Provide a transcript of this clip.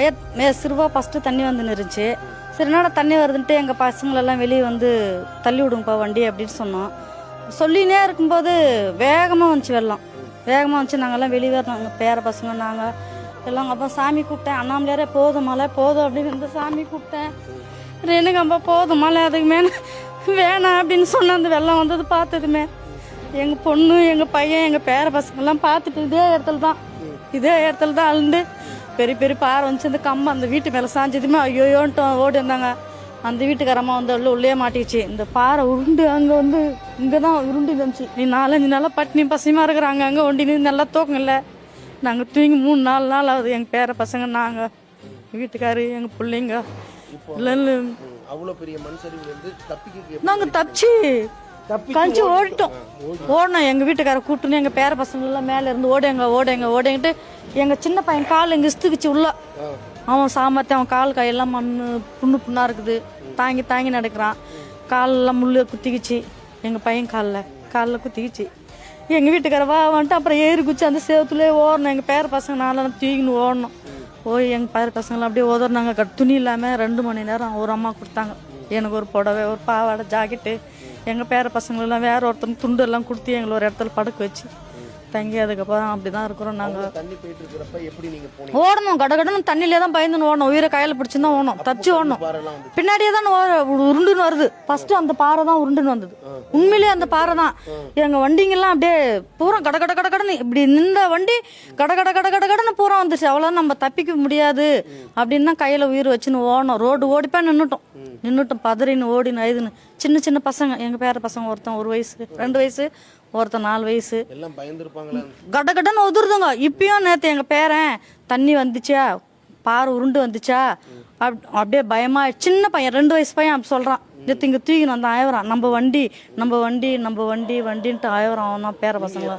ஐயா மே சிறுவா ஃபஸ்ட்டு தண்ணி வந்து இருந்துச்சு சரி என்னடா தண்ணி வருதுன்ட்டு எங்கள் பசங்களெல்லாம் வெளியே வந்து தள்ளி விடுங்கப்பா வண்டி அப்படின்னு சொன்னோம். சொல்லினே இருக்கும்போது வேகமாக வந்துச்சு வெள்ளம். வேகமாக வந்துச்சு. நாங்கள்லாம் வெளியே வரணும் எங்கள் பேர பசங்க நாங்கள் எல்லாம் அப்போ சாமி கூப்பிட்டேன். அண்ணாமலையாரே போதும் மலை போதும் அப்படின்னு இந்த சாமி கூப்பிட்டேன். எனக்கு அப்பா போதும் மலை அதுக்கு மேலே வேணாம் அப்படின்னு சொன்ன அந்த வெள்ளம் வந்தது பார்த்ததுமே. எங்கள் பொண்ணு எங்கள் பையன் எங்கள் பேர பசங்கெல்லாம் பார்த்துட்டு இதே இடத்துல தான். இதே இடத்துல தான் அழுந்து பெரிய பெரிய பாறை வந்துச்சு இந்த கம்பம் அந்த வீட்டு மேலே சாஞ்சதுமே ஐயோயோன்ட்டு ஓடி வந்தாங்க. அந்த வீட்டுக்காரம்மா வந்து உள்ள உள்ளே மாட்டிச்சு இந்த பாறை உருண்டு அங்கே வந்து இங்கே தான் உருண்டு இருந்துச்சு. நீ நாலஞ்சு நாளாக பட்டினி பசியமாக இருக்கிறாங்க. அங்கே ஒண்டி நீ நல்லா தூக்கம் இல்லை. நாங்கள் தூங்கி மூணு நாலு நாள் ஆகுது. எங்கள் பேர பசங்க நாங்கள் வீட்டுக்காரு எங்கள் பிள்ளைங்க இல்லை அவ்வளோ பெரிய மண் தப்பிக்க நாங்கள் தப்பிச்சு கழிச்சு ஓடிட்டோம். ஓடணும். எங்கள் வீட்டுக்கார கூட்டுன்னு எங்கள் பேர பசங்க எல்லாம் மேலே இருந்து ஓடுங்க ஓடுங்க ஓடுங்கிட்டு எங்கள் சின்ன பையன் கால் இங்கே இஸ்துக்குச்சு உள்ள. அவன் சாமர்த்தியம் அவன் கால் கையெல்லாம் மண் புண்ணு புண்ணாக இருக்குது. தாங்கி தாங்கி நடக்கிறான். காலெல்லாம் முள்ளு குத்திக்கிச்சு. எங்கள் பையன் காலில். காலில் குத்திக்கிச்சு. எங்கள் வீட்டுக்கார வா வந்துட்டு அப்புறம் ஏறி குச்சி அந்த சேவத்துலேயே ஓடணும். எங்கள் பேர பசங்க நாளெல்லாம் தூக்கின்னு ஓடணும். போய் எங்கள் பேர பசங்களாம் அப்படியே ஓதுறாங்க கட் துணி இல்லாமல் ரெண்டு மணி நேரம் ஒரு அம்மா கொடுத்தாங்க. எனக்கு ஒரு புடவை ஒரு பாவாடை ஜாக்கெட்டு. எங்கள் பேர பசங்களெல்லாம் வேற ஒருத்தன் துண்டு எல்லாம் கொடுத்து எங்களை ஒரு இடத்துல படுக்க வச்சு. தங்கி அதுக்கப்புறம் அப்படி தான் இருக்கிறோம் நாங்கள் தண்ணி போயிட்டு இருக்கிறப்ப எப்படி நீங்க போனீங்க? ஓடணும் கடகடன்னு தண்ணியிலே தான் பயந்துன்னு ஓடணும். உயிரை கையில் பிடிச்சு தான் ஓடணும். தப்பிச்சு ஓடணும் பின்னாடியே தான் உருண்டுன்னு வருது. ஃபர்ஸ்ட் அந்த பாறை தான் உருண்டுன்னு வந்தது. உண்மையிலேயே அந்த பாறை தான். எங்க வண்டிங்கெல்லாம் அப்படியே பூரா கட கட கட கடன்னு இப்படி நின்ற வண்டி கட கட கட கட கடன்னு பூரா வந்துச்சு அவ்வளோ நம்ம தப்பிக்க முடியாது அப்படின்னு தான் கையில உயிர் வச்சுன்னு ஓடணும். ரோடு ஓடிப்பா நின்னுட்டோம். நின்னுட்டோம் பதறின்னு ஓடின்னு ஐதுன்னு. சின்ன சின்ன பசங்க எங்க பேர பசங்க ஒருத்தன் ஒரு வயசு ரெண்டு வயசு. ஒருத்தன் நாலு வயசு. எல்லாம் பயந்துருப்பாங்களா? கட கடன்னு உதிருதுங்க. இப்பயும் நேற்று எங்கள் பேரன் தண்ணி வந்துச்சா? பாறை உருண்டு வந்துச்சா? அப் அப்படியே பயமா சின்ன பையன் ரெண்டு வயசு பையன் அப்படி சொல்கிறான் நேற்று இங்கே தூக்கின்னு வந்தான் ஆயவரான் நம்ம வண்டி நம்ம வண்டி நம்ம வண்டி வண்டின்ட்டு ஆயவரான் அவன் தான் பேர பசங்களா.